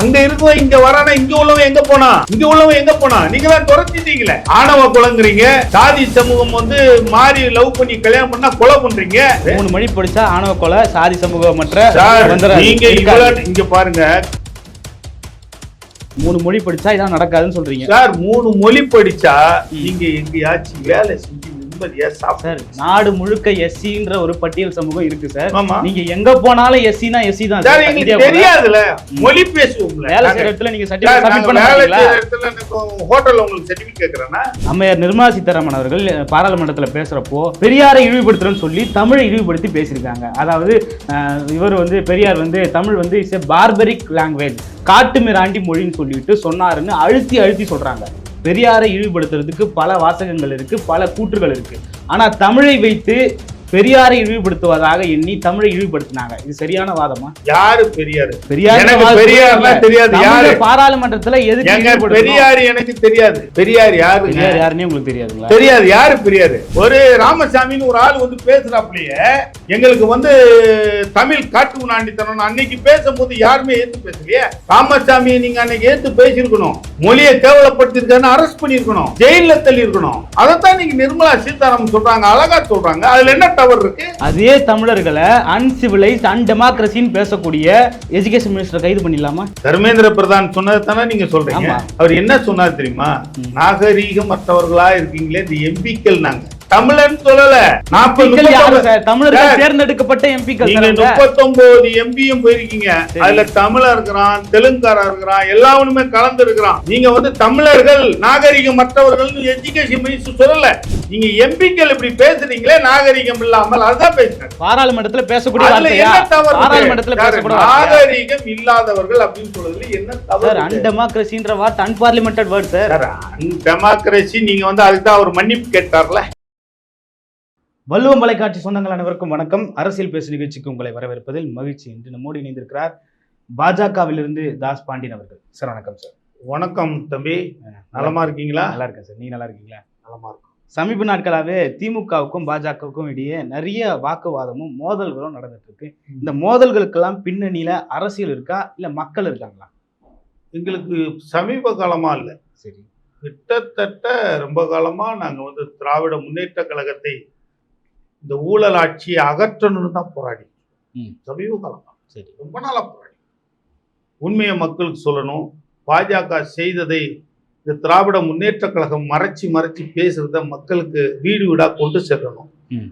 அங்க இருக்கவன் இங்க வரானா இங்க உள்ளவன் எங்க போனா? இங்க உள்ளவன் எங்க போனா? நீங்க தான் துரத்திட்டீங்களே ஆணவ குலங்குறீங்க. சாதி சமூகம் வந்து மாறி லவ் பண்ணி கல்யாணம் பண்ணா கொலை பண்றீங்க. மூணு மணி படிச்சா ஆணவ கொலை சாதி சார் வந்துடாது. நீங்க இங்க பாருங்க. மூணு மொழி படிச்சா இதான் நடக்காதுன்னு சொல்றீங்க. சார் மூணு மொழி படிச்சா நீங்க எங்கேயாச்சும் வேலை செஞ்சு நிம்மதியா சார் நாடு முழுக்க எஸ்சின்ற ஒரு பட்டியல் சமூகம் இருக்கு சார். நீங்க எங்க போனாலும் எஸ்சினா எஸ்சி தான் சார் எங்களுக்கு. தெரியாதுல மொழி பேசுவோம்ல. வேலை செய்யற இடத்துல நீங்க சார், சர்டிபிகேட் சப்மிட் பண்ண மாட்டீங்களா ஹோட்டல்ல உங்களுக்கு சர்டிபிகேட் கேக்குறேன்னா? அம்மையார் நிர்மலா சீதாராமன் அவர்கள் பாராளுமன்றத்துல பேசுறப்போ பெரியாரை இழிவுபடுத்துறேன்னு சொல்லி தமிழை இழிவுபடுத்தி பேசியிருக்காங்க. அதாவது இவர் வந்து பெரியார் வந்து தமிழ் வந்து இஸ் எ பார்பரிக் லாங்குவேஜ் காட்டு மிராண்டி மொழின்னு சொல்லிட்டு சொன்னாருன்னு அழுத்தி அழுத்தி சொல்றாங்க. பெரியாரை இழிவுபடுத்துறதுக்கு பல வாசகங்கள் இருக்கு பல கூற்றுகள் இருக்கு. ஆனா தமிழை வைத்து பெரியாரை இழிவுபடுத்துவதாக எண்ணி தமிழை இழிவுபடுத்தினாங்க. இது சரியான வாதமா? யாரு பெரியாரு பெரியார் எனக்கு பெரியார்லாம் தெரியாது. யாரு? பாராளுமன்றத்துல இழிவுபடுத்தணும்? பெரியார் எனக்கு தெரியாது. பெரியார் யாருங்க பெரியார் யாருன்னே உங்களுக்கு தெரியாதுங்களா? தெரியாது. யாரு பெரியாரு? ஒரு ராமசாமின்னு ஒரு ஆள் வந்து பேசுறாப்லயே எங்களுக்கு வந்து தமிழ் காட்டு முன்னாண்டித்தனம் அன்னைக்கு பேசும்போது யாருமே ஏத்து பேசலையே. ராமசாமியை நீங்க அன்னைக்கு ஏத்து பேசியிருக்கணும். மொழியை கேவலப்படுத்திருக்கான்னு அரெஸ்ட் பண்ணிருக்கணும் ஜெயில தள்ளி இருக்கணும் அதைத்தான் நீங்க நிர்மலா சீதாராமன் சொல்றாங்க அழகா சொல்றாங்க. அதுல என்ன தவறு இருக்கு அதே தமிழர்களை அன்சிவிலைஸ்ட் அன்டெமோக்ரஸின்னு பேசக்கூடிய எஜுகேஷன் மினிஸ்டர் கைது பண்ணிடலாமா? தர்மேந்திர பிரதான் சொன்னது தானே நீங்க சொல்றீங்க. அவர் என்ன சொன்னார் தெரியுமா? நாகரீகமற்றவர்களா இருக்கீங்களே இந்த எம்பிக்கள் நாங்க. தமிழன் சொல்லல நாற்பது தேர்ந்தெடுக்கப்பட்ட எம்பிக்கள் நீங்க. முப்பத்தொன்பது எம்பியும் போயிருக்கீங்க. அதுல தமிழா இருக்கிறான் தெலுங்காரா இருக்கிறான் எல்லாவனுமே கலந்து இருக்கிறான் நீங்க வந்து தமிழர்கள் நாகரிகம் மற்றவர்கள் எஜுகேஷன் மினிஸ்டர் சொல்லல நீங்க எம்பிக்கள் இப்படி பேசுறீங்களே நாகரிகம் இல்லாமல் அதுதான் பேசுறாங்க பாராளுமன்றத்துல பேசக்கூடிய பாராளுமன்றத்துல? பேசக்கூடிய? நாகரிகம் இல்லாதவர்கள் அப்படின்னு சொல்றதுல என்ன தவறு? அன்டெமோக்ரஸின்ற வார்த்தை unparliamentary word sir sir democracy நீங்க வந்து அதுக்கு தான் அவர் மன்னிப்பு கேட்டார்ல வள்ளுவம் தொலைக்காட்சி சொந்தங்கள் அனைவருக்கும் வணக்கம். அரசியல் பேசு நிகழ்ச்சிக்கு உங்களை வரவேற்பதில் மகிழ்ச்சி என்று நம்மோடு இணைந்திருக்கிறார் பாஜகவிலிருந்து தாஸ் பாண்டியன் அவர்கள். சார் வணக்கம் சார். வணக்கம் தம்பி. நலமா இருக்கீங்களா? நல்லா இருக்கேன் சார். நீங்க நல்லா இருக்கீங்களா? நலமா இருக்கும். சமீப நாட்களாவே திமுகவுக்கும் பாஜகவுக்கும் இடையே நிறைய வாக்குவாதமும் மோதல்களும் நடந்துட்டு இருக்கு இந்த மோதல்களுக்கெல்லாம் பின்னணியில அரசியல் இருக்கா? இல்ல மக்கள் இருக்காங்களா? எங்களுக்கு சமீப காலமா இல்ல. சரி. கிட்டத்தட்ட ரொம்ப காலமா நாங்க வந்து திராவிட முன்னேற்ற கழகத்தை இந்த ஊழல் ஆட்சியை அகற்றணும்னு தான் போராடி. ம். சமீப காலமா சரி. ரொம்ப நாளா போராடி. உண்மையை மக்களுக்கு சொல்லணும். பாஜக செய்ததை இந்த திராவிட முன்னேற்ற கழகம் மறைச்சி மறைச்சி பேசுறத மக்களுக்கு வீடு வீடா கொண்டு செல்லணும். ம்.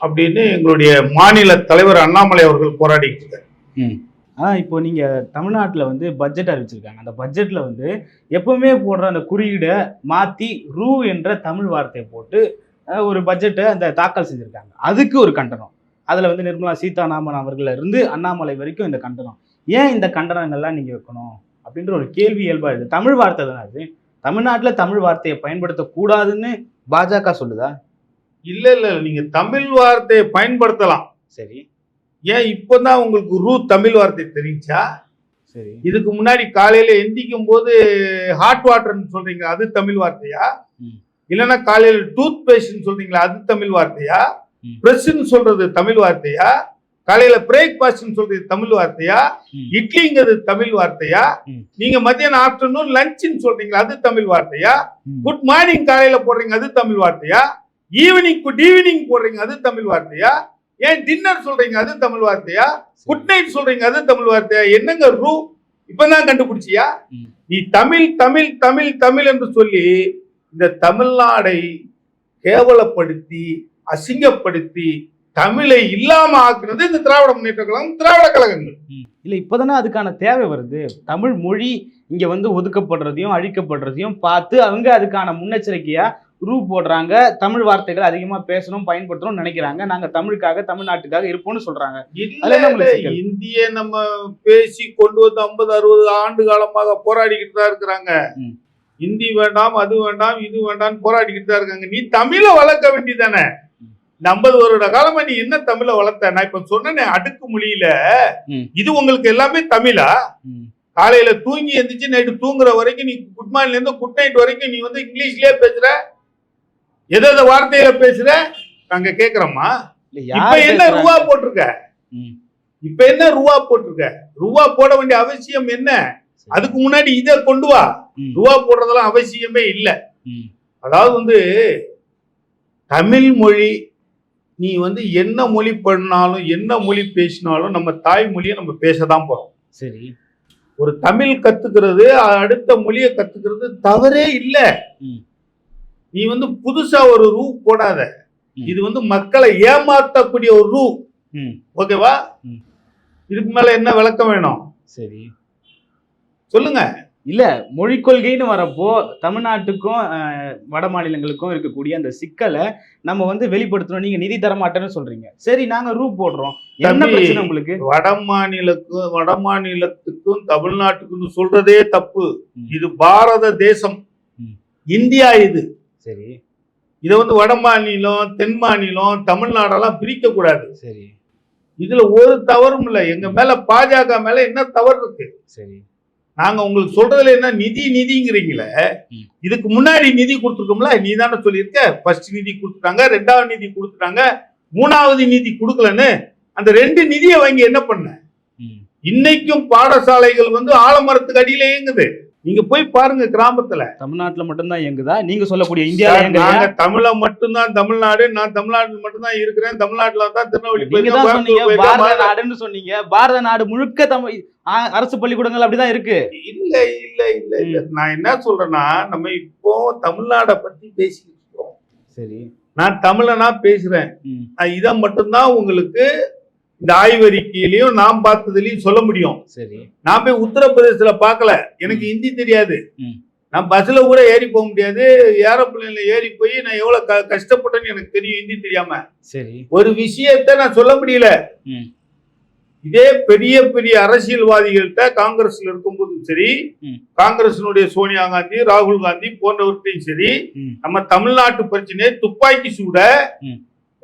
அப்படின்னு எங்களுடைய மாநில தலைவர் அண்ணாமலை அவர்கள் போராடிட்டு இருக்காரு. ம். ஆனால் இப்போ நீங்கள் தமிழ்நாட்டில் வந்து பட்ஜெட் அறிவிச்சிருக்காங்க அந்த பட்ஜெட்டில் வந்து எப்பவுமே போடுற அந்த குறியீடை மாற்றி ரூ என்ற தமிழ் வார்த்தையை போட்டு ஒரு பட்ஜெட்டை அந்த தாக்கல் செஞ்சுருக்காங்க. அதுக்கு ஒரு கண்டனம். அதில் வந்து நிர்மலா சீதாராமன் அவர்கள இருந்து அண்ணாமலை வரைக்கும் இந்த கண்டனம். ஏன் இந்த கண்டனங்கள்லாம் நீங்கள் வைக்கணும்? அப்படின்ற ஒரு கேள்வி இயல்பாக இருக்குது தமிழ் வார்த்தை தானே அது? தமிழ்நாட்டில் தமிழ் வார்த்தையை பயன்படுத்தக்கூடாதுன்னு பாஜக சொல்லுதா? இல்ல இல்ல நீங்க தமிழ் வார்த்தையை பயன்படுத்தலாம். சரி. ஏன் இப்பதான் உங்களுக்கு ரூ தமிழ் வார்த்தை தெரிஞ்சா? சரி. இதுக்கு முன்னாடி காலையில எந்திக்கும் போது ஹாட் வாட்டர்னு சொல்றீங்க. அது தமிழ் வார்த்தையா. இல்லைன்னா காலையில டூத் பேஸ்ட்னு சொல்றீங்களா அது தமிழ் வார்த்தையா. பிரஷ்ன்னு சொல்றது தமிழ் வார்த்தையா? காலையில பிரேக்ஃபாஸ்ட்னு சொல்றது தமிழ் வார்த்தையா. இட்லிங்கிறது தமிழ் வார்த்தையா. நீங்க மத்தியானம் ஆஃப்டர்நூன் லஞ்ச்னு சொல்றீங்களா அது தமிழ் வார்த்தையா. குட் மார்னிங் காலையில போடுறீங்க அது தமிழ் வார்த்தையா? ஈவினிங் குட் ஈவினிங் போடுறீங்க அது தமிழ் வார்த்தையா? ஏன் டின்னர் சொல்றீங்க அது தமிழ் வார்த்தையா? குட் நைட் சொல்றீங்க அது தமிழ் வார்த்தையா? என்னங்க ரூ இப்பதான் கண்டுபிடிச்சியா. நீ தமிழ் தமிழ் தமிழ் தமிழ் என்று சொல்லி இந்த தமிழ்நாடை கேவலப்படுத்தி அசிங்கப்படுத்தி தமிழை இல்லாம ஆக்குறது இந்த திராவிட முன்னேற்ற கழகம் திராவிட கழகங்கள். இல்லை இப்போதானே அதுக்கான தேவை வருது. தமிழ் மொழி இங்கே வந்து ஒதுக்கப்படுறதையும் அழிக்கப்படுறதையும் பார்த்து அவங்க அதுக்கான முன்னெச்சரிக்கையா ரூ போடுறாங்க. தமிழ் வார்த்தைகள் அதிகமாக பேசணும் பயன்படுத்தணும்னு நினைக்கிறாங்க. நாங்கள் தமிழுக்காக தமிழ்நாட்டுக்காக இருப்போம்னு சொல்றாங்க? இந்திய நம்ம பேசி கொண்டு வந்து ஐம்பது அறுபது ஆண்டு காலமாக போராடிக்கிட்டு தான் இருக்கிறாங்க. ம். இந்தி வேண்டாம் அது வேண்டாம் இது வேண்டாம்னு போராடிக்கிட்டு தான் இருக்காங்க நீ தமிழை வளர்க்க வேண்டியதானே ஐம்பது வருட காலமா நீ என்ன தமிழை வளர்த்த நான் இப்ப சொன்னேனே அடுக்கு மொழியில. இது உங்களுக்கு எல்லாமே தமிழா. காலையில தூங்கி எந்திரிச்சு நைட்டு தூங்குற வரைக்கும் நீ குட் மார்னிங்ல இருந்து குட் நைட் வரைக்கும் நீ வந்து இங்கிலீஷ்லயே பேசுற எதை எதை வார்த்தையில பேசுற நாங்க கேக்குறோமா இப்ப என்ன? ரூபா போட்டிருக்க. இப்ப என்ன ரூபா போட்டிருக்க ரூபா போட வேண்டிய அவசியம் என்ன அதுக்கு முன்னாடி இதை கொண்டு வா. ரூபா போடுறதெல்லாம் அவசியமே இல்லை. அதாவது வந்து தமிழ் மொழி நீ வந்து என்ன மொழி பண்ணாலும் என்ன மொழி பேசினாலும் நம்ம தாய்மொழியை நம்ம பேசதான் போறோம். சரி. ஒரு தமிழ் கத்துக்கிறது அடுத்த மொழியை கத்துக்கிறது தவறே இல்லை. நீ வந்து புதுசா ஒரு ரூ போடாத. இது வந்து மக்களை ஏமாத்தக்கூடிய ஒரு ரூ. ஓகேவா. இதுக்கு மேல என்ன விளக்கம் வேணும்? சரி. சொல்லுங்க. இல்ல மொழிக் கொள்கைன்னு வரப்போ தமிழ்நாட்டுக்கும் வட மாநிலங்களுக்கும் இருக்கக்கூடிய அந்த சிக்கலை நம்ம வந்து வெளிப்படுத்தணும். நீங்க நிதி தர மாட்டேன்னு சொல்றீங்க. சரி நாங்க ரூ போடுறோம். என்ன பிரச்சனை உங்களுக்கு? வட மாநிலக்கும் வட மாநிலத்துக்கும் தமிழ்நாட்டுக்கும் சொல்றதே தப்பு. இது பாரத தேசம். இந்தியா இது. சரி. இதை வந்து வட மாநிலம் தென் மாநிலம் தமிழ்நாடெல்லாம் பிரிக்க கூடாது சரி. இதுல ஒரு தவறும் இல்லை. எங்க மேல பாஜக மேல என்ன தவறு இருக்கு? சரி. நாங்க உங்களுக்கு சொல்றதுல என்ன? நிதி நிதிங்கிறீங்களே. இதுக்கு முன்னாடி நிதி கொடுத்துருக்கோம்ல நீ தானே சொல்லியிருக்க. ஃபர்ஸ்ட் நிதி கொடுத்துட்டாங்க ரெண்டாவது நிதி கொடுத்துட்டாங்க மூணாவது நிதி கொடுக்கலன்னு அந்த ரெண்டு நிதியை வாங்கி என்ன பண்ண? இன்னைக்கும் பாடசாலைகள் வந்து ஆலமரத்துக்கு அடியில இயங்குது நீங்க போய் பாருங்க கிராமத்துல. தமிழ்நாட்டுல மட்டும்தான் இயங்குதா? நீங்க சொல்லக்கூடிய இயங்குதா? நாங்க தமிழ மட்டும்தான் தமிழ்நாடு நான் தமிழ்நாடு மட்டும்தான் இருக்கிறேன். தமிழ்நாட்டுல தான் திருநெல்வேலி பாரத நாடுன்னு சொன்னீங்க. பாரத நாடு முழுக்க தமிழ் அரசு பள்ளிக்கூடங்கள் அப்படிதான் இருக்கு. இல்ல இல்ல இல்ல இல்ல. நான் என்ன சொல்றேன்னா நம்ம இப்போ தமிழ்நாட பத்தி பேசிக்கிட்டு இருக்கோம். சரி. நான் தமிழனா பேசுறேன். இதை மட்டும்தான் உங்களுக்கு இந்த ஆய்வறிக்கையிலையும் நான் பார்த்ததுலயும் சொல்ல முடியும். சரி. நான் போய் உத்தரப்பிரதேசத்துல பார்க்கல. எனக்கு ஹிந்தி தெரியாது. நான் பஸ்ல கூட ஏறி போக முடியாது. ஏரோப்ளேன்ல ஏறி போய் நான் எவ்வளவு கஷ்டப்பட்டேன்னு எனக்கு தெரியும் ஹிந்தி தெரியாம. சரி. ஒரு விஷயத்த நான் சொல்ல முடியல. இதே பெரிய பெரிய அரசியல்வாதிகள்கிட்ட காங்கிரஸ்ல இருக்கும்போதும் சரி. காங்கிரசினுடைய சோனியா காந்தி ராகுல் காந்தி போன்றவர்கிட்டையும் சரி. நம்ம தமிழ்நாட்டு பிரச்சனையை துப்பாக்கி சூட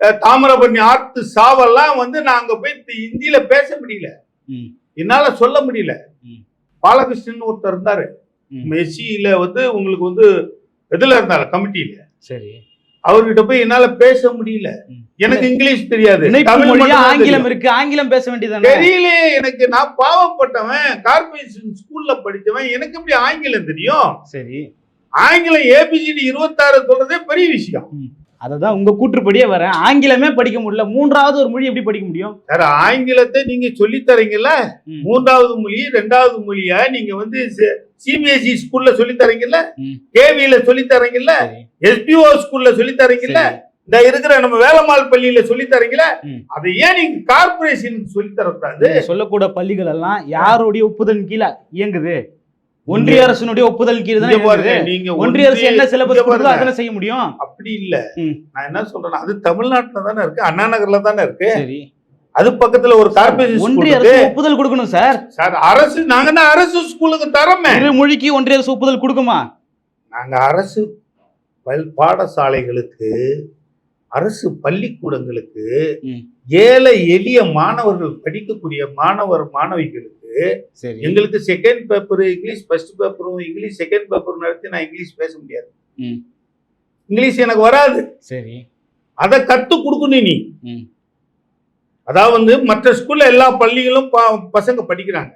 தாமிரபரணி ஆத்து சாவெல்லாம் வந்து நான் அங்க போய் ஹிந்தியில பேச முடியல. என்னால சொல்ல முடியல. பாலகிருஷ்ணன் ஒருத்தர் இருந்தாரு. ம். மெஸ்ஸியில வந்து உங்களுக்கு வந்து எதுல இருந்தாரு? கமிட்டியில. சரி. அவர்கிட்ட போய் என்னால பேச முடியல. எனக்கு இங்கிலீஷ் தெரியாது. ஆங்கிலம். இருக்கு. ஆங்கிலம் பேச வேண்டியதானே தெரியலையே எனக்கு நான் பாவப்பட்டவன். கார்பரேஷன் ஸ்கூல்ல படிச்சவன். எனக்கு எப்படி ஆங்கிலம் தெரியும்? சரி. ஆங்கிலம் ஏபிசிடி இருபத்தாறு சொல்றதே பெரிய விஷயம். அததான் உங்க கூற்றுப்படியே வரேன். ஆங்கிலமே படிக்க முடியல. மூன்றாவது ஒரு மொழி எப்படி படிக்க முடியும்? சார் ஆங்கிலத்தை நீங்க சொல்லி தரீங்கல்ல. மூன்றாவது மொழி ரெண்டாவது மொழியா நீங்க வந்து சிபிஎஸ்இ ஸ்கூல்ல சொல்லி தரீங்கல்ல. கேவியில சொல்லி தரீங்கல்ல? எஸ்பிஓ ஸ்கூல்ல சொல்லி தரீங்கல்ல. இந்த இருக்கிற நம்ம வேலம்மாள் பள்ளியில சொல்லி தரீங்கல்ல? ம். அதை ஏன் நீங்க கார்பரேஷனுக்கு சொல்லி தரக்கூடாது? சொல்லக்கூட பள்ளிகள் எல்லாம் யாருடைய ஒப்புதல் கீழே இயங்குது? ஒன்றிய அரசினுடைய ஒப்புதல் கீழே தான் நீங்க ஒன்றிய அரசு என்ன சிலபஸ் கொடுத்தோ. அதனை செய்ய முடியும்? அப்படி இல்ல. நான் என்ன சொல்றேன்னா அது தமிழ்நாட்டுல தானே இருக்கு அண்ணா நகர்ல தானே இருக்கு. அது பக்கத்துல ஒரு கார்பரேஷன் ஒன்றிய அரசு ஒப்புதல் கொடுக்கணும் சார். சார் அரசு நாங்க அரசு ஸ்கூலுக்கு தரமே? இரு மொழிக்கு ஒன்றிய அரசு ஒப்புதல் கொடுக்குமா? நாங்க அரசு பாடசாலைகளுக்கு அரசு பள்ளிக்கூடங்களுக்கு. ஏழை எளிய மாணவர்கள் படிக்கக்கூடிய மாணவர் மாணவிகளுக்கு எங்களுக்கு செகண்ட் பேப்பர் இங்கிலீஷ் ஃபர்ஸ்ட் பேப்பரும் இங்கிலீஷ் செகண்ட் பேப்பர் நடத்தி நான் இங்கிலீஷ் பேச முடியாது. இங்கிலீஷ் எனக்கு வராது சரி அதை கத்து கொடுக்கணும் நீ. அதாவது வந்து மற்ற ஸ்கூல்ல எல்லா பள்ளிகளும் பசங்க படிக்கிறாங்க.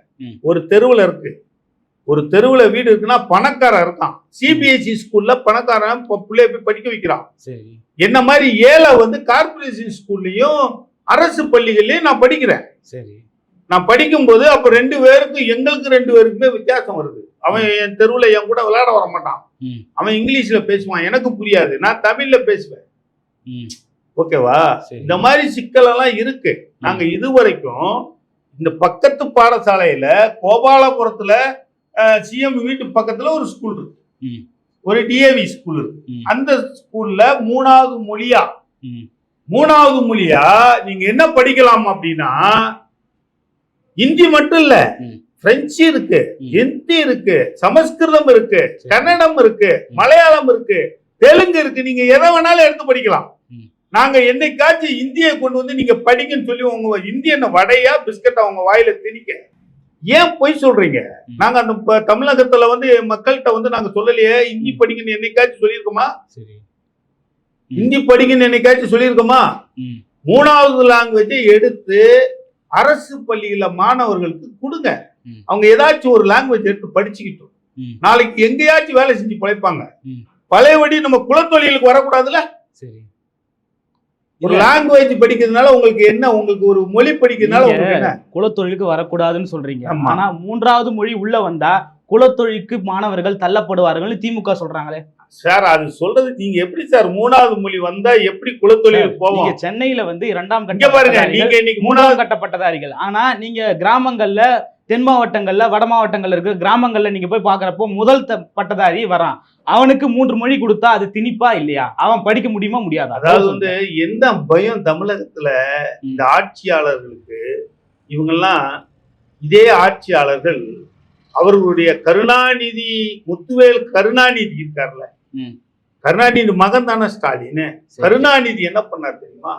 ஒரு தெருவுல இருக்கு ஒரு தெருவுல வீடு இருக்குன்னா பணக்காரன் இருக்கான். சிபிஎஸ்இ ஸ்கூல்ல பணக்காரன் ப- பிள்ளைய போய் படிக்க வைக்கிறான். என்ன மாதிரி ஏழை வந்து கார்பரேஷன் ஸ்கூல்லயும் அரசு பள்ளிகள்லயும் நான் படிக்கிறேன். சரி. நான் படிக்கும்போது அப்ப ரெண்டு பேருக்கும் எங்களுக்கு ரெண்டு பேருக்குமே வித்தியாசம் வருது. அவன் என் தெருவுல என் கூட விளையாட வர மாட்டான். அவன் இங்கிலீஷ்ல பேசுவான். எனக்கு புரியாது. நான் தமிழ்ல பேசுவேன். ம். ஓகேவா? இந்த மாதிரி சிக்கல் எல்லாம் இருக்கு. நாங்க இதுவரைக்கும் இந்த பக்கத்து பாடசாலையில கோபாலபுரத்துல சிஎம் வீட்டு பக்கத்துல ஒரு ஸ்கூல் இருக்கு. ஒரு டிஏவி ஸ்கூல் இருக்கு. அந்த ஸ்கூல்ல மூணாவது மொழியா. மூணாவது மொழியா நீங்க என்ன படிக்கலாம் அப்படின்னா ஹிந்தி மட்டும் இல்ல. பிரெஞ்சு இருக்கு. ஹிந்தி இருக்கு சமஸ்கிருதம் இருக்கு. கன்னடம் இருக்கு. மலையாளம் இருக்கு தெலுங்கு இருக்கு நீங்க எதை வேணாலும் எடுத்து படிக்கலாம். நாங்க என்னைக்காச்சும் இந்தியை கொண்டு வந்து நீங்க படிங்கன்னு சொல்லி உங்க இந்தி என்ன வடையா பிஸ்கட்டா உங்க வாயில திணிக்க ஏன் பொய் சொல்றீங்க. நாங்க அந்த தமிழகத்துல வந்து மக்கள்கிட்ட வந்து நாங்க சொல்லலையே. இந்தி படிங்கன்னு என்னைக்காச்சும் சொல்லியிருக்கோமா? ஹிந்தி படிங்கன்னு என்னைக்காச்சும் சொல்லியிருக்கோமா. மூணாவது லாங்குவேஜை எடுத்து அரசு பள்ளியில மாணவர்களுக்கு கொடுங்க. அவங்க ஏதாச்சும் ஒரு லாங்குவேஜ் எடுத்து படிச்சுக்கிட்டோம். நாளைக்கு எங்கேயாச்சும் வேலை செஞ்சு பிழைப்பாங்க. பழையபடி நம்ம குலத்தொழிலுக்கு வரக்கூடாதுல்ல? சரி. ஒரு லாங்குவேஜ் படிக்கிறதுனால உங்களுக்கு என்ன உங்களுக்கு ஒரு மொழி படிக்கிறதுனால குலத்தொழிலுக்கு வரக்கூடாதுன்னு சொல்றீங்க. ஆனா மூன்றாவது மொழி உள்ள வந்தா குலத்தொழிலுக்கு மாணவர்கள் தள்ளப்படுவார்கள் திமுக சொல்றாங்களே. சார் அது சொல்றது நீங்க எப்படி சார் மூணாவது மொழி வந்தா எப்படி குலத்தொழிலுக்கு நீங்க போவோம்? சென்னையில வந்து இரண்டாம் இங்க பாருங்க கட்ட நீங்க இன்னைக்கு மூணாவது மூணாவது கட்ட பட்டதாரிகள் ஆனா நீங்க கிராமங்கள்ல தென் மாவட்டங்கள்ல வட மாவட்டங்கள்ல இருக்கிற கிராமங்கள்ல நீங்க போய் பாக்குறப்போ முதல் பட்டதாரி வரான். அவனுக்கு மூன்று மொழி கொடுத்தா அது திணிப்பா இல்லையா அவன் படிக்க முடியுமா முடியாதா அதாவது வந்து என்ன பயம் தமிழகத்துல. இந்த ஆட்சியாளர்களுக்கு இவங்கெல்லாம் இதே ஆட்சியாளர்கள் அவர்களுடைய கருணாநிதி முத்துவேல் கருணாநிதி இருக்கார்ல. கருணாநிதி மகன் தானே ஸ்டாலின். கருணாநிதி என்ன பண்ணார் தெரியுமா.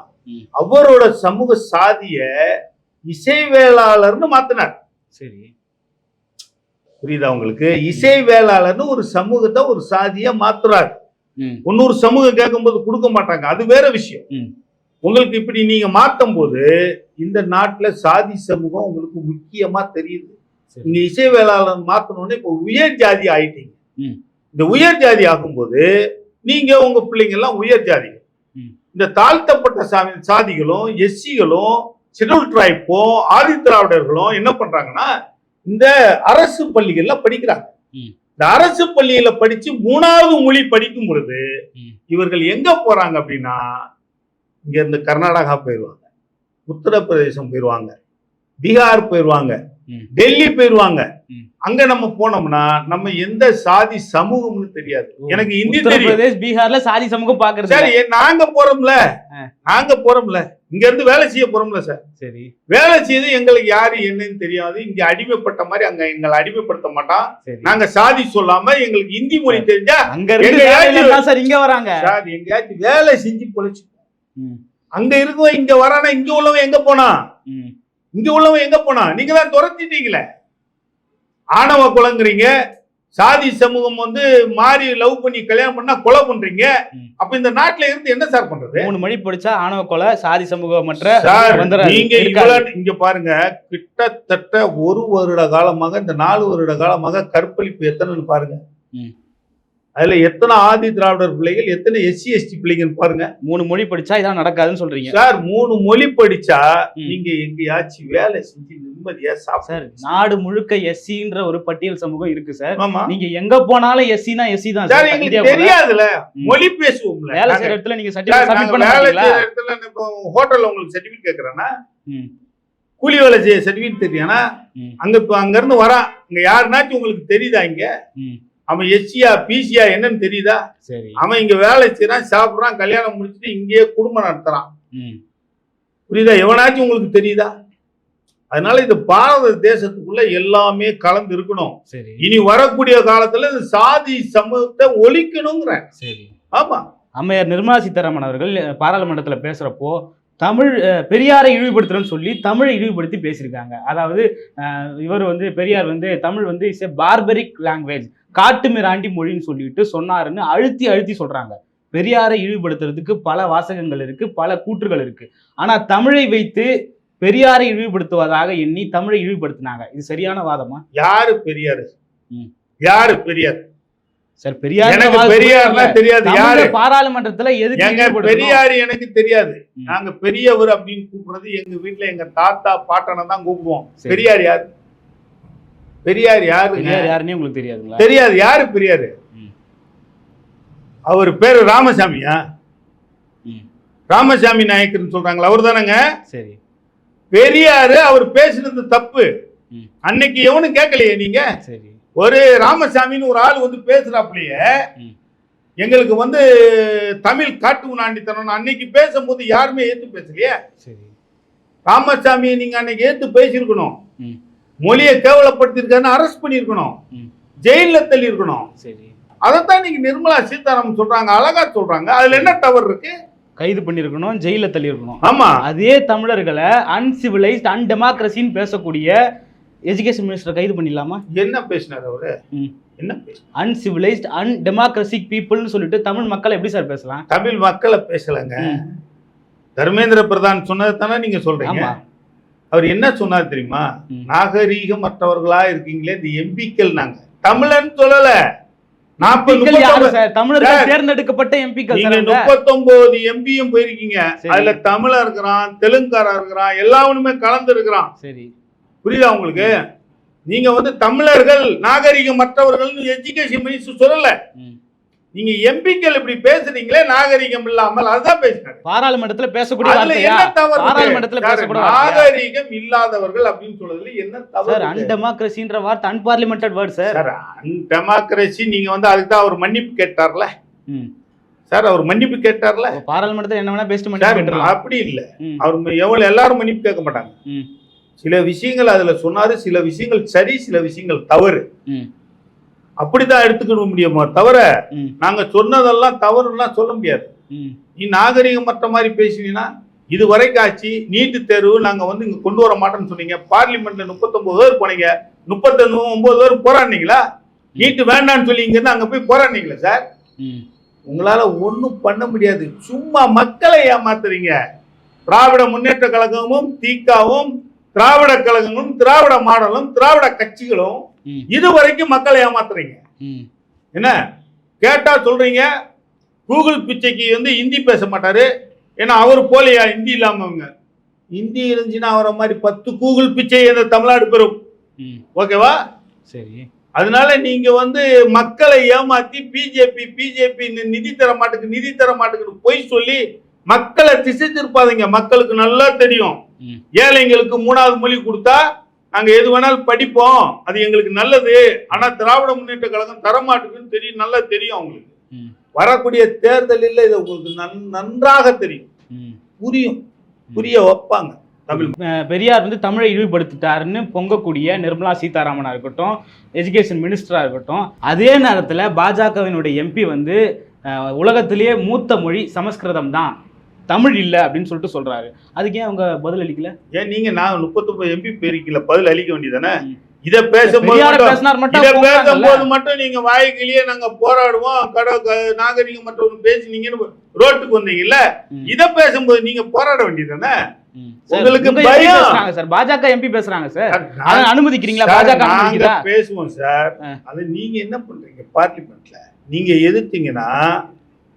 அவரோட சமூக சாதிய இசைவேளாளர்னு மாத்தினார் சரி புரியுதா உங்களுக்கு இசைவேளாளர்னு ஒரு சமூகத்தை ஒரு சாதியா மாத்துறாரு. இன்னொரு சமூகம் கேட்கும்போது கொடுக்க மாட்டாங்க அது வேற விஷயம். உங்களுக்கு இப்படி நீங்க மாத்தும் போது இந்த நாட்டுல சாதி சமூகம் உங்களுக்கு முக்கியமா தெரியுது. நீங்க இசை வேளாளர் மாத்தணும்னு இப்ப உயர் ஜாதி ஆயிட்டீங்க. இந்த உயர் ஜாதி ஆகும்போது நீங்க உங்க பிள்ளைங்க எல்லாம் உயர் ஜாதிகள். இந்த தாழ்த்தப்பட்ட சாமி சாதிகளும் எஸ்சிகளும் ஷெட்யூல் ட்ரைப்பும் ஆதி திராவிடர்களும் என்ன பண்றாங்கன்னா இந்த அரசு பள்ளிகள்ல படிக்கிறாங்க. இந்த அரசு பள்ளியில படிச்சு மூணாவது மொழி படிக்கும் பொழுது. இவர்கள் எங்க போறாங்க அப்படின்னா இங்க இருந்து கர்நாடகா போயிடுவாங்க உத்தரப்பிரதேசம் போயிடுவாங்க பீகார் போயிடுவாங்க ம். டெல்லி போயிடுவாங்க ம். அங்க நம்ம போனோம்னா நம்ம எந்த சாதி சமூகம்னு தெரியாது எனக்கு ஹிந்தி தெரியும் பீகார்ல சாதி சமூகம் பாக்குறது சரி நாங்க போறோம்ல. நாங்க போறோம்ல இங்க இருந்து வேலை செய்ய போறோம்ல சார். சரி. வேலை செய்து எங்களுக்கு யாரு என்னன்னு தெரியாது. இங்க அடிமைப்பட்ட மாதிரி அங்க எங்களை அடிமைப்படுத்த மாட்டான். நாங்க சாதி சொல்லாம எங்களுக்கு ஹிந்தி மொழி தெரிஞ்சா அங்க சார் இங்க வராங்க. சார் எங்கேயாச்சும் வேலை செஞ்சு பொழைச்சு. அங்க இருக்கவன் இங்க வரானா இங்க உள்ளவன் எங்க போனா. இங்க உள்ளவன் எங்க போனா? நீங்க தான் துரத்திட்டீங்களே. ஆணவ குலங்குறீங்க. சாதி சமூகம் வந்து மாறி லவ் பண்ணி கல்யாணம் பண்ணா கொலை பண்றீங்க. அப்ப இந்த நாட்டுல இருந்து என்ன சார் பண்றது மூணு மணி படிச்சா ஆணவ கொலை சாதி சமூகம் மற்ற. நீங்க இங்க பாருங்க கிட்டத்தட்ட ஒரு வருட காலமாக இந்த நாலு வருட காலமாக கற்பழிப்பு எத்தனைன்னு பாருங்க. அதுல எத்தனை ஆதி திராவிடர் பிள்ளைகள் எத்தனை எஸ்சி எஸ்டி பிள்ளைங்கன்னு பாருங்க மூணு மொழி படிச்சா இதான் நடக்காதுன்னு சொல்றீங்க சார் மூணு மொழி படிச்சா. நீங்க எங்கேயாச்சும் வேலை செஞ்சு நிம்மதியா சார் நாடு முழுக்க எஸ்சின்ற ஒரு பட்டியல் சமூகம் இருக்கு சார் நீங்க எங்க போனாலும் எஸ்சினா எஸ்சி தான் சார் எங்களுக்கு. தெரியாதுல. மொழி பேசுவோம்ல வேலை செய்யற இடத்துல நீங்க சார், சர்டிபிகேட் சப்மிட் பண்ண வேலை செய்யற இடத்துல ஹோட்டல்ல உங்களுக்கு சர்டிபிகேட் கேக்குறேன்னா ம். கூலி வேலை செய்ய சர்டிபிகேட் தெரியானா. அங்க அங்க இருந்து வரான் இங்க யாருனாச்சும் உங்களுக்கு தெரியுதா இங்க. அவன் எஸ்சியா பிசியா என்னன்னு தெரியுதா? சரி. அவன் இங்க வேலை செய்யறான் சாப்பிடுறான் கல்யாணம் முடிச்சுட்டு இங்கேயே குடும்பம் நடத்துறான். புரியுதா? எவனாச்சும் உங்களுக்கு தெரியுதா? அதனால இது பாரத தேசத்துக்குள்ள எல்லாமே கலந்து இருக்கணும். இனி வரக்கூடிய காலத்துல இந்த சாதி சமூகத்தை ஒழிக்கணுங்கிறேன். சரி. ஆமா. அம்மையார் நிர்மலா சீதாராமன் அவர்கள் பாராளுமன்றத்துல பேசுறப்போ தமிழ் பெரியாரை இழிவுபடுத்துறேன்னு சொல்லி தமிழை இழிவுபடுத்தி பேசியிருக்காங்க. அதாவது இவர் வந்து பெரியார் வந்து தமிழ் வந்து இஸ் எ பார்பரிக் லாங்குவேஜ். காட்டு மிராண்டி மொழின்னு சொல்லிட்டு சொன்னாருன்னு அழுத்தி அழுத்தி சொல்றாங்க. பெரியாரை இழிவுபடுத்துறதுக்கு பல வாசகங்கள் இருக்கு பல கூற்றுகள் இருக்கு. ஆனா தமிழை வைத்து பெரியாரை இழிவுபடுத்துவதாக எண்ணி தமிழை இழிவுபடுத்தினாங்க. இது சரியான வாதமா? யாரு பெரியாரு. யாரு பெரியார்? சார் பெரியார் எனக்கு பெரியார்னா தெரியாது யாரு? பாராளுமன்றத்துல எதுக்கு எங்க? பெரியார் எனக்கு தெரியாது. நாங்க பெரியவர் அப்படின்னு கூப்பிடுறது எங்க வீட்டுல எங்க தாத்தா பாட்டனை தான் கூப்பிடுவோம். பெரியார் யாரு? பெரியார் யாருங்க? பெரியார் யாருன்னே உங்களுக்கு தெரியாதுங்களா? தெரியாது. யாரு பெரியாரு. அவர் பேரு ராமசாமியா. ராமசாமி நாயக்கர்னு சொல்றாங்களா அவர் தானங்க? சரி. பெரியாரு அவர் பேசுனது தப்பு. அன்னைக்கு எவனும் கேட்கலையே நீங்க? சரி. ஒரு ராமசாமின்னு ஒரு ஆள் வந்து பேசுறாப்லயே ம். எங்களுக்கு வந்து தமிழ் காட்டு உணாண்டித்தனம் அன்னைக்கு பேசும்போது யாருமே ஏத்து பேசலையே. சரி. ராமசாமியை நீங்க அன்னைக்கு ஏத்து பேசியிருக்கணும். மொழியை கேவலப்படுத்திருக்கான்னு அரெஸ்ட் பண்ணியிருக்கணும். ஜெயில தள்ளி இருக்கணும் சரி. அதைத்தான் நீங்க நிர்மலா சீதாராமன் சொல்றாங்க அழகா சொல்றாங்க. அதுல என்ன தவறு இருக்கு? கைது பண்ணியிருக்கணும் ஜெயில தள்ளியிருக்கணும். ஆமா. அதே தமிழர்களை அன்சிவிலைஸ்ட் அன்டெமோக்ரஸின்னு பேசக்கூடிய எஜுகேஷன் மினிஸ்டர் கைது பண்ணிடலாமா? என்ன பேசினார் அவரு. என்ன அன்சிவிலைஸ்ட் அன்டெமோக்ரஸிக் பீப்புள்னு சொல்லிட்டு தமிழ் மக்களை எப்படி சார் பேசலாம்? தமிழ் மக்களை பேசலங்க. தர்மேந்திர பிரதான் சொன்னதை தானே நீங்க சொல்றீங்க? அவர் என்ன சொன்னார் தெரியுமா. நாகரீகமற்றவர்களா இருக்கீங்களே இந்த எம்பிக்கள் நாங்க. தமிழன் சொல்லல. தேர்ந்தெடுக்கப்பட்ட எம்பிக்கள். முப்பத்தொன்பது எம்பியும் போயிருக்கீங்க. அதுல தமிழா இருக்கிறான் தெலுங்காரா இருக்கிறான் எல்லாவனுமே கலந்து இருக்கிறான் சரி. புரியுதா உங்களுக்கு நீங்க வந்து தமிழர்கள் நாகரிகமற்றவர்கள் எஜுகேஷன் மினிஸ்டர் சொல்லல. நீங்க எம்பிக்கள் இப்படி பேசுறீங்களே நாகரிகம் இல்லாமல் அதுதான் பேசினாரு பாராளுமன்றத்துல பேசக்கூடிய? பாராளுமன்றத்துல சார், பேசக்கூட வார்த்தையா? நாகரிகம் இல்லாதவர்கள் அப்படின்னு சொல்றதுல என்ன தவறு? அன்டெமோக்ரஸின்ற வார்த்தை unparliamentary word sir sir democracy நீங்க வந்து அதுக்கு தான் அவர் மன்னிப்பு கேட்டார்ல. சார் அவர் மன்னிப்பு கேட்டார்ல பாராளுமன்றத்துல என்ன வேணா பேசிட்டு பண்ணி அப்படி இல்ல அவர் எவ்வளவு எல்லாரும் மன்னிப்பு கேட்க மாட்டாங்க. சில விஷயங்கள் அதுல சொன்னாரு சில விஷயங்கள் சரி சில விஷயங்கள் தவறு. ம். அப்படித்தான் எடுத்துக்க முடியுமோ? தவிர. நாங்க சொன்னதெல்லாம் தவறுலாம் சொல்ல முடியாது. நீ நாகரிகமற்ற மாதிரி பேசினீங்கன்னா இது வரைக்கும் ஆச்சு நீட்டு தேர்வு நாங்க வந்து இங்க கொண்டு வர மாட்டோம்னு சொன்னீங்க. பார்லிமெண்ட்ல முப்பத்தொன்பது பேர் போனீங்க. முப்பத்தொன்னு ஒன்பது பேர் போராடினீங்களா? நீட்டு வேண்டாம்னு சொல்லி இங்க இருந்து அங்க போய் போராடினீங்களா சார்? ம். உங்களால ஒண்ணும் பண்ண முடியாது. சும்மா மக்களை ஏமாத்துறீங்க. திராவிட முன்னேற்ற கழகமும் தீக்காவும் திராவிட கழகங்களும் திராவிட மாடலும் திராவிட கட்சிகளும். இதுவரைக்கும் மக்களை ஏமாத்துறீங்க. என்ன? கேட்டா சொல்றீங்க கூகுள் பிச்சைக்கு வந்து ஹிந்தி பேச மாட்டாரு. ஏன்னா அவர் போலையா? ஹிந்தி இல்லாமவங்க. ஹிந்தி இருந்துச்சுன்னா அவரை மாதிரி பத்து கூகுள் பிச்சை இந்த தமிழ்நாடு பெறும். ஓகேவா? சரி. அதனால நீங்க வந்து மக்களை ஏமாத்தி பிஜேபி பிஜேபி நிதி தர மாட்டுக்கு நிதி தர மாட்டுக்குன்னு பொய் சொல்லி மக்களை திசை திருப்பாதீங்க. மக்களுக்கு நல்லா தெரியும். ஏழைங்களுக்கு மூணாவது மொழி கொடுத்தா நாங்க எது வேணாலும் படிப்போம். அது எங்களுக்கு நல்லது. ஆனா திராவிட முன்னேற்ற கழகம் தர மாட்டுக்குன்னு தெரியும் நல்லா தெரியும் அவங்களுக்கு. வரக்கூடிய தேர்தலில் இது உங்களுக்கு நன்- நன்றாக தெரியும். புரியும். புரிய வைப்பாங்க. தமிழ் பெரியார் வந்து தமிழை இழிவுபடுத்திட்டாருன்னு பொங்கக்கூடிய நிர்மலா சீதாராமனா இருக்கட்டும் எஜுகேஷன் மினிஸ்டரா இருக்கட்டும் அதே நேரத்துல பாஜகவினுடைய எம்பி வந்து உலகத்திலேயே மூத்த மொழி சமஸ்கிருதம் தான். தமிழ் இல்லை அப்படின்னு சொல்லிட்டு சொல்றாரு. அதுக்கு ஏன் அவங்க பதில் அளிக்கல? ஏன் நீங்க நான் முப்பத்தொன்பது எம்பி பேருக்கல பதில் அளிக்க வேண்டியதானே. இத பேசும்போது பெரியார மட்டும்? பேசும்போது நீங்க வாய்க்கிலேயே நாங்க போராடுவோம். கட நாகரிகம் மற்றவங்க பேசினீங்கன்னு ரோட்டுக்கு வந்தீங்கல்ல. இத பேசும்போது நீங்க போராட வேண்டியதானே? உங்களுக்கு பயம். சார். பாஜக எம்பி பேசுறாங்க சார். அதை அனுமதிக்கிறீங்களா? பாஜக நாங்க பேசுவோம் சார். அது நீங்க என்ன பண்றீங்க? பார்லிமெண்ட்ல நீங்க எதிர்த்தீங்கன்னா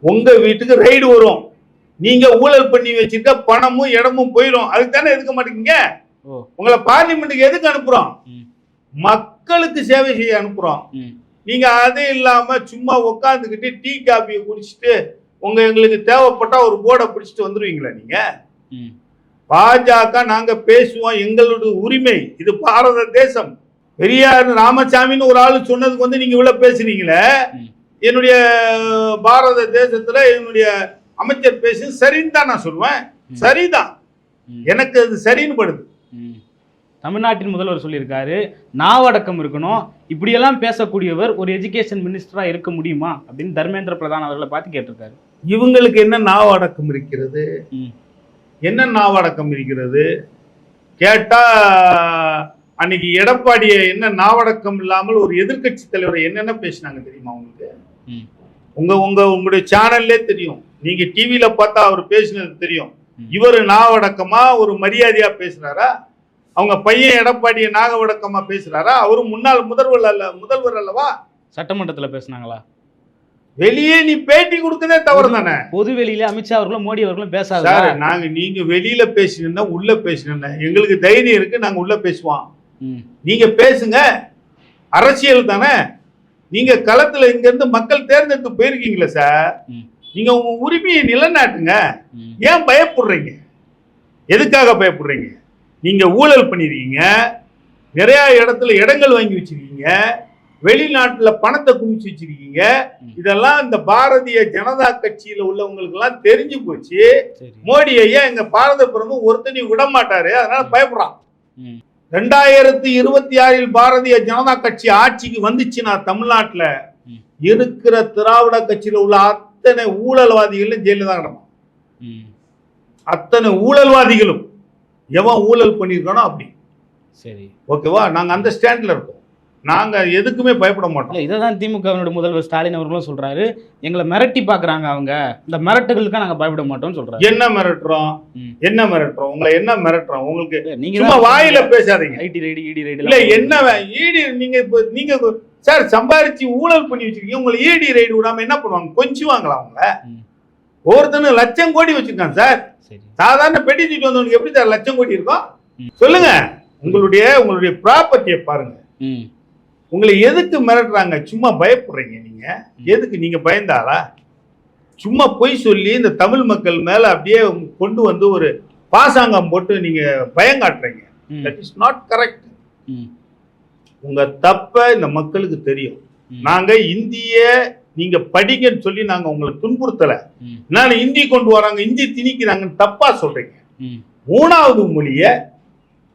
உங்க வீட்டுக்கு ரைடு வரும். நீங்க ஊழல் பண்ணி வச்சிருக்க பணமும் இடமும் போயிடும் அதுக்கு தானே எதுக்க மாட்டேங்க. உங்களை பார்லிமெண்ட்டுக்கு எதுக்கு அனுப்புறோம். மக்களுக்கு சேவை செய்ய அனுப்புறோம். நீங்க அது இல்லாம சும்மா உட்காந்துக்கிட்டு டீ காப்பியை குடிச்சிட்டு உங்க எங்களுக்கு தேவைப்பட்டா ஒரு போர்டை பிடிச்சிட்டு வந்துருவீங்களா நீங்க. பாஜக நாங்க பேசுவோம் எங்களுடைய உரிமை இது பாரத தேசம் பெரியார் ராமசாமின்னு ஒரு ஆளு சொன்னதுக்கு வந்து நீங்க இவ்வளவு பேசுறீங்களே. என்னுடைய பாரத தேசத்துல என்னுடைய அமைச்சர் பேசு சரின்னு தான் நான் சொல்லுவேன். சரிதான். எனக்கு அது சரின்னு படுது. தமிழ்நாட்டின் முதல்வர் சொல்லியிருக்காரு நாவடக்கம் இருக்கணும் இப்படியெல்லாம் பேசக்கூடியவர் ஒரு எஜுகேஷன் மினிஸ்டரா இருக்க முடியுமா அப்படின்னு தர்மேந்திர பிரதான் அவர்களை பார்த்து கேட்டிருக்காரு இவங்களுக்கு என்ன நாவடக்கம் இருக்கிறது. என்ன நாவடக்கம் இருக்கிறது கேட்டா அன்னைக்கு எடப்பாடியை என்ன நாவடக்கம் இல்லாமல் ஒரு எதிர்க்கட்சி தலைவரை என்னென்ன பேசினாங்க தெரியுமா உங்களுக்கு. உங்க உங்க உங்களுடைய சேனல்லே தெரியும் நீங்க டிவியில பார்த்தா அவர் பேசினது தெரியும். இவர் நாவடக்கமா ஒரு மரியாதையா பேசுறாரா? அவங்க பையன் எடப்பாடியை நாகவடக்கமா பேசுறாரா? அவரு முன்னாள் முதல்வர் அல்ல முதல்வர் அல்லவா? சட்டமன்றத்துல பேசுனாங்களா? வெளியே நீ பேட்டி கொடுக்கதே தவறு தானே பொது வெளியில அமித்ஷா அவர்களும் மோடி அவர்களும் பேசாத சார் நாங்க நீங்க வெளியில பேசினா உள்ள பேசினா எங்களுக்கு தைரியம் இருக்கு நாங்க உள்ள பேசுவோம். நீங்க பேசுங்க. அரசியல் தானே. நீங்க களத்துல இங்க இருந்து மக்கள் தேர்ந்தெடுத்து போயிருக்கீங்களே சார். நீங்க உங்க உரிமையை நிலைநாட்டுங்க. ஏன் பயப்படுறீங்க? எதுக்காக பயப்படுறீங்க? நீங்க ஊழல் பண்ணிருக்கீங்க. நிறைய இடத்துல இடங்கள் வாங்கி வச்சிருக்கீங்க. வெளிநாட்டுல பணத்தை குமிச்சு வச்சிருக்கீங்க. இதெல்லாம் இந்த பாரதிய ஜனதா கட்சியில உள்ளவங்களுக்கு எல்லாம் தெரிஞ்சு போச்சு. மோடி ஐயா எங்க பாரத பிரதமர் ஒருத்தனையும் விட மாட்டாரு. அதனால பயப்படுறான். ரெண்டாயிரத்தி இருபத்தி ஆறில் பாரதிய ஜனதா கட்சி ஆட்சிக்கு வந்துச்சுன்னா தமிழ்நாட்டுல. இருக்கிற திராவிட கட்சியில உள்ள அத்தனை ஊழல்வாதிகளும் ஜெயில தான் கிடப்பான். அத்தனை ஊழல்வாதிகளும் எவன் ஊழல் பண்ணியிருக்கானோ அப்படி. சரி. ஓகேவா? நாங்க அந்த ஸ்டாண்ட்ல இருக்கோம். நாங்க எதுக்குமே பயப்பட மாட்டோம். இதை தான் திமுகவினுடைய முதல்வர் ஸ்டாலின் அவர்களும் சொல்றாரு. எங்களை மிரட்டி பாக்குறாங்க அவங்க. இந்த மிரட்டுகளுக்கு நாங்க பயப்பட மாட்டோம்னு சொல்றாரு. என்ன மிரட்டுறோம். என்ன மிரட்டுறோம்? உங்களை என்ன மிரட்டுறோம்? உங்களுக்கு இல்ல, நீங்க சும்மா வாயில பேசாதீங்க. ஐடி ரைடு இடி ரைடு இல்ல என்ன ஈடி நீங்க இப்ப நீங்க சார் சம்பாரிச்சு ஊழல் பண்ணி வச்சிருக்கீங்க. உங்களை ஈடி ரைடு விடாம என்ன பண்ணுவாங்க? கொஞ்சுவாங்களா அவங்க ம். ஒவ்வொருத்தனும் லட்சம் கோடி வச்சிருக்கான் சார். சாதாரண பெட்டி தூக்கிட்டு வந்தவனுக்கு எப்படி சார் லட்சம் கோடி இருக்கும். சொல்லுங்க. உங்களுடைய உங்களுடைய ப்ராப்பர்ட்டியை பாருங்க. உங்களை எதுக்கு மிரட்டுறாங்க? சும்மா பயப்படுறீங்க நீங்க. எதுக்கு நீங்க பயந்தாளா? சும்மா பொய் சொல்லி இந்த தமிழ் மக்கள் மேல அப்படியே கொண்டு வந்து ஒரு பாசாங்கம் போட்டு நீங்க பயம் காட்டுறீங்க. ம், தட் இஸ் நாட் கரெக்ட் உங்க தப்ப இந்த மக்களுக்கு தெரியும். நாங்க இந்திய நீங்க படிங்கன்னு சொல்லி நாங்க உங்களை துன்புறுத்தல. நான் இந்தி கொண்டு வராங்க இந்தி திணிக்கிறாங்கன்னு தப்பா சொல்றீங்க. மூணாவது மொழிய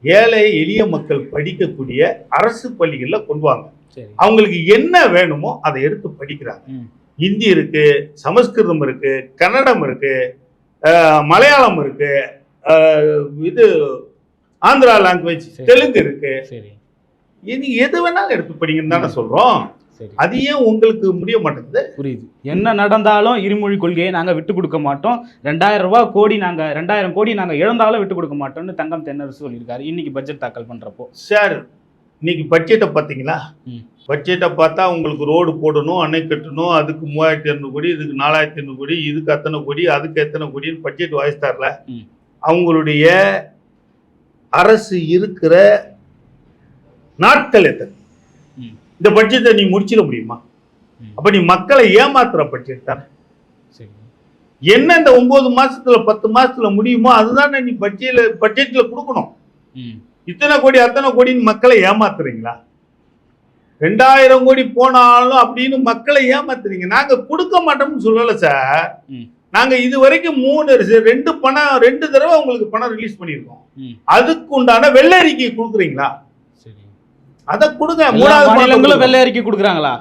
ஏழை எளிய மக்கள் படிக்கக்கூடிய அரசு பள்ளிகள்ல கொண்டு வாங்க. அவங்களுக்கு என்ன வேணுமோ அதை எடுத்து படிக்கிறாங்க. ஹிந்தி இருக்கு சமஸ்கிருதம் இருக்கு கன்னடம் இருக்கு மலையாளம் இருக்கு இது ஆந்திரா லாங்குவேஜ். தெலுங்கு இருக்கு. இது எது வேணாலும் எடுத்து படிங்கன்னு தானே சொல்றோம். சரி. அது ஏன் உங்களுக்கு முடிய மாட்டேங்குது? புரியுது. என்ன நடந்தாலும் இருமொழி கொள்கையை நாங்க விட்டு கொடுக்க மாட்டோம். ரெண்டாயிரம் ரூபாய் கோடி நாங்க ரெண்டாயிரம் கோடி நாங்க இழந்தாலும் விட்டு கொடுக்க மாட்டோம்னு தங்கம் தென்னரசு சொல்லியிருக்காரு. இன்னைக்கு பட்ஜெட் தாக்கல் பண்றப்போ. சார் இன்னைக்கு பட்ஜெட்டை பார்த்தீங்களா. பட்ஜெட்டை பார்த்தா உங்களுக்கு ரோடு போடணும் அணை கட்டணும் அதுக்கு மூவாயிரத்தி இரநூறு கோடி இதுக்கு நாலாயிரத்தி ஐநூறு கோடி இதுக்கு அத்தனை கோடி அதுக்கு எத்தனை கோடின்னு பட்ஜெட் வாசித்தார்ல ம். அவங்களுடைய அரசு இருக்கிற நாட்கள் எத்தனை. இந்த பட்ஜெட்டை நீ முடிச்சிட முடியுமா. அப்ப நீ மக்களை ஏமாத்துற பட்ஜெட் தானே. என்ன இந்த ஒன்பது மாசத்துல பத்து மாசத்துல முடியுமோ அதுதானே நீ பட்ஜெட்ல பட்ஜெட்ல கொடுக்கணும். இத்தனை கோடி அத்தனை கோடின்னு மக்களை ஏமாத்துறீங்களா? ரெண்டாயிரம் கோடி போனாலும் அப்படின்னு மக்களை ஏமாத்துறீங்க. நாங்க கொடுக்க மாட்டோம்னு சொல்லல சார். நாங்க இது வரைக்கும் மூணு ரெண்டு பணம் ரெண்டு தடவை உங்களுக்கு பணம் ரிலீஸ் பண்ணியிருக்கோம். ம். அதுக்கு உண்டான வெள்ளை அறிக்கை கொடுக்குறீங்களா? அதை கொடுங்க மூணாவது மாநிலங்களும். வெள்ளை அறிக்கை கொடுக்குறாங்களா?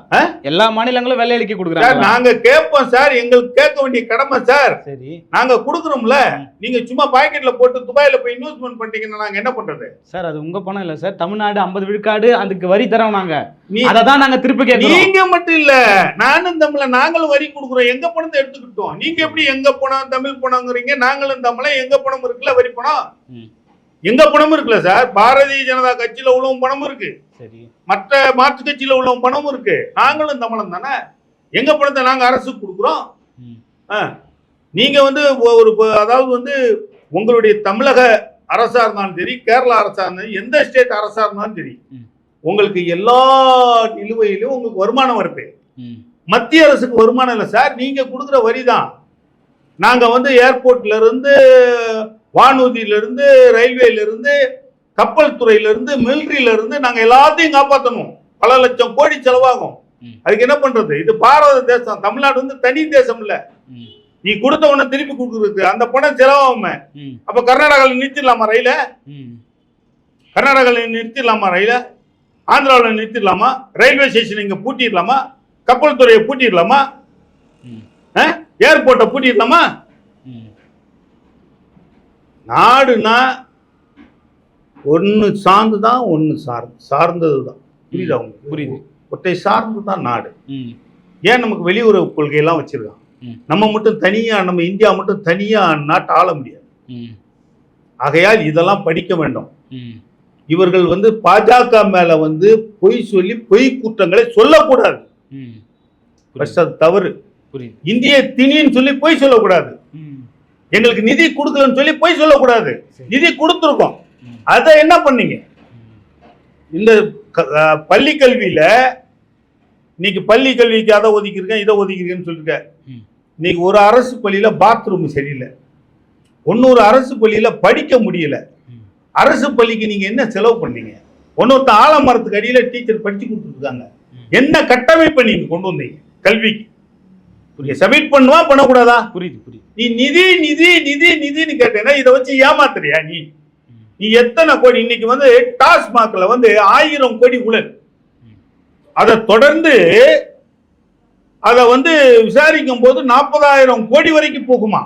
எல்லா மாநிலங்களும் வெள்ளை அறிக்கை சார் கொடுக்குறாங்களா நாங்க கேட்போம் சார் எங்களுக்கு கேட்க வேண்டிய கடமை சார். சரி. நாங்க கொடுக்குறோம்ல. நீங்க சும்மா பாக்கெட்ல போட்டு துபாயில போய் இன்வெஸ்ட்மெண்ட் பண்ணிட்டீங்கன்னா நாங்க என்ன பண்றது? சார் அது உங்க பணம் இல்ல சார். தமிழ்நாடு ஐம்பது விழுக்காடு அதுக்கு வரி தரோம் நாங்க. நீ அதை தான் நாங்க திருப்பி கேட்கிறோம். நீங்க மட்டும் இல்ல. நானும் தமிழ நாங்களும் வரி கொடுக்குறோம். எங்க பணத்தை எடுத்துக்கிட்டோம்? நீங்க எப்படி எங்க பணம் தமிழ் பணம்ங்கிறீங்க நாங்களும் தமிழ எங்க பணம் இருக்குல்ல வரி பணம். எங்க பணம் இருக்குல்ல சார்? பாரதிய ஜனதா கட்சியில உள்ளவங்க பணம் இருக்கு. மற்ற மாற்று கட்சியில உள்ளவங்க பணம் இருக்கு. நாங்களும் தமிழன் தானே? எங்க பணத்தை நாங்க அரசுக்கு கொடுக்குறோம். நீங்க வந்து ஒரு அதாவது வந்து உங்களுடைய தமிழக அரசா இருந்தாலும் சரி கேரளா அரசா இருந்தாலும் எந்த ஸ்டேட் அரசா இருந்தாலும் சரி. உங்களுக்கு எல்லா நிலுவையிலும் உங்களுக்கு வருமானம் வருது. மத்திய அரசுக்கு வருமானம் இல்லை சார். நீங்க கொடுக்குற வரி தான் நாங்க வந்து ஏர்போர்ட்ல இருந்து வானூர்தியில இருந்து ரயில்வேல இருந்து கப்பல் துறையில இருந்து மிலிட்டரியில இருந்து நாங்க எல்லாத்தையும் காப்பாற்றணும் பல லட்சம் கோடி செலவாகும். அதுக்கு என்ன பண்றது? இது பாரத தேசம். தமிழ்நாடு வந்து தனி தேசம் இல்ல. நீ கொடுத்த உடனே திருப்பி கொடுக்குறது அந்த பணம் செலவாகுமே. அப்ப கர்நாடகாவில் நிறுத்திடலாமா ரயில? கர்நாடகாவில் நிறுத்திடலாமா ரயில? ஆந்திராவில் நிறுத்திடலாமா? ரயில்வே ஸ்டேஷன் இங்க பூட்டிடலாமா? கப்பல் துறையை பூட்டிடலாமா? ஏர்போர்ட்டை பூட்டிடலாமா? நாடுனா ஒன்று சார்ந்து தான் ஒன்று சார்ந்து சார்ந்தது தான் புரியுதா உங்களுக்கு? புரியுது. ஒற்றை சார்ந்து தான் நாடு ஏன் நமக்கு வெளியுறவு கொள்கையெல்லாம் வச்சிருக்கான். நம்ம மட்டும் தனியா நம்ம இந்தியா மட்டும் தனியா நாட்டை ஆள முடியாது. ஆகையால் இதெல்லாம் படிக்க வேண்டும். இவர்கள் வந்து பாஜக மேல வந்து பொய் சொல்லி பொய் குற்றங்களை சொல்லக்கூடாது. அது தவறு. இந்திய திணின்னு சொல்லி பொய் சொல்லக்கூடாது. எங்களுக்கு நிதி கொடுக்கலன்னு சொல்லி பொய் சொல்லக்கூடாது. நிதி கொடுத்துருக்கோம். அதை என்ன பண்ணீங்க. இந்த பள்ளி கல்வியில இன்னைக்கு பள்ளி கல்விக்கு அதை ஒதுக்கியிருக்கேன் இதை ஒதுக்கியிருக்கேன்னு சொல்லிருக்க ம். இன்னைக்கு ஒரு அரசு பள்ளியில பாத்ரூம் சரியில்லை ஒன்னொரு அரசு பள்ளியில படிக்க முடியல. அரசு பள்ளிக்கு நீங்க என்ன செலவு பண்ணீங்க ஒன்னொருத்த ஆலமரத்துக்கு அடியில டீச்சர் படிச்சு கொடுத்துருக்காங்க. என்ன கட்டமைப்பை நீங்க கொண்டு வந்தீங்க கல்விக்கு சப்மிட் பண்ணுவா பண்ணக்கூடாதா? புரியுது புரியுது. நீ நிதி நிதி நிதி நிதின்னு கேட்டேன்னா இதை வச்சு ஏமாத்துறியா நீ. நீ எத்தனை கோடி? இன்னைக்கு வந்து டாஸ்மாக்ல வந்து ஆயிரம் கோடி ஊழல். அதை தொடர்ந்து அதை வந்து விசாரிக்கும் போது நாற்பதாயிரம் கோடி வரைக்கும் போகுமா.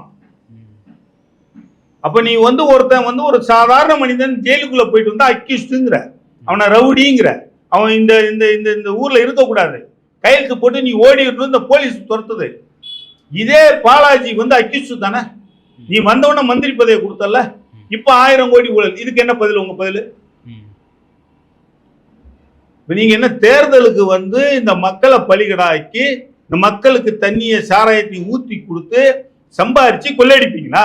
அப்ப நீ வந்து ஒருத்தன் வந்து ஒரு சாதாரண மனிதன் ஜெயிலுக்குள்ள போயிட்டு வந்தா அக்யூஸ்டுங்கிற. அவனை ரவுடிங்கிற. அவன் இந்த இந்த இந்த இந்த ஊர்ல இருக்கக்கூடாது. கையெழுத்து போட்டு நீ ஓடிடணும் இந்த போலீஸ் துரத்துது. இதே பாலாஜி வந்து அக்யூஸ்ட் தானே? நீ வந்தவொடனே மந்திரி பதவியை கொடுத்தல இப்ப ஆயிரம் கோடி ஊழல். இதுக்கு என்ன பதில் உங்க பதில்? நீங்க என்ன தேர்தலுக்கு வந்து இந்த மக்களை பலிகடாக்கி இந்த மக்களுக்கு தண்ணியை சாராயத்தை ஊத்தி கொடுத்து சம்பாரிச்சு கொள்ளையடிப்பீங்களா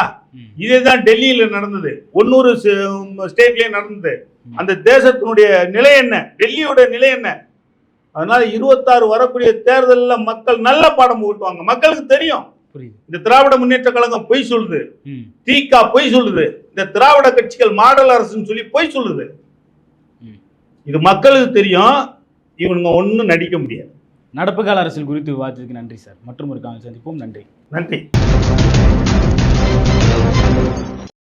இதே தான் டெல்லியில நடந்தது. ஒன்னொரு ஸ்டேட்லயும் நடந்தது. அந்த தேசத்தினுடைய நிலை என்ன? டெல்லியோட நிலை என்ன? அதனால இருபத்தாறு வரக்கூடிய தேர்தல்ல மக்கள் நல்ல பாடம் ஊட்டுவாங்க மக்களுக்கு தெரியும். புரியுது. இந்த திராவிட முன்னேற்ற கழகம் பொய் சொல்லுது. ம். திக பொய் சொல்லுது. இந்த திராவிட கட்சிகள் மாடல் அரசுன்னு சொல்லி பொய் சொல்லுது. இது மக்களுக்கு தெரியும். இவனுங்க ஒண்ணும் நடிக்க முடியாது. நடப்பு கால அரசியல் குறித்து விவாதத்துக்கு நன்றி சார். மற்றும் ஒரு காலம் சந்திப்போம். நன்றி. நன்றி.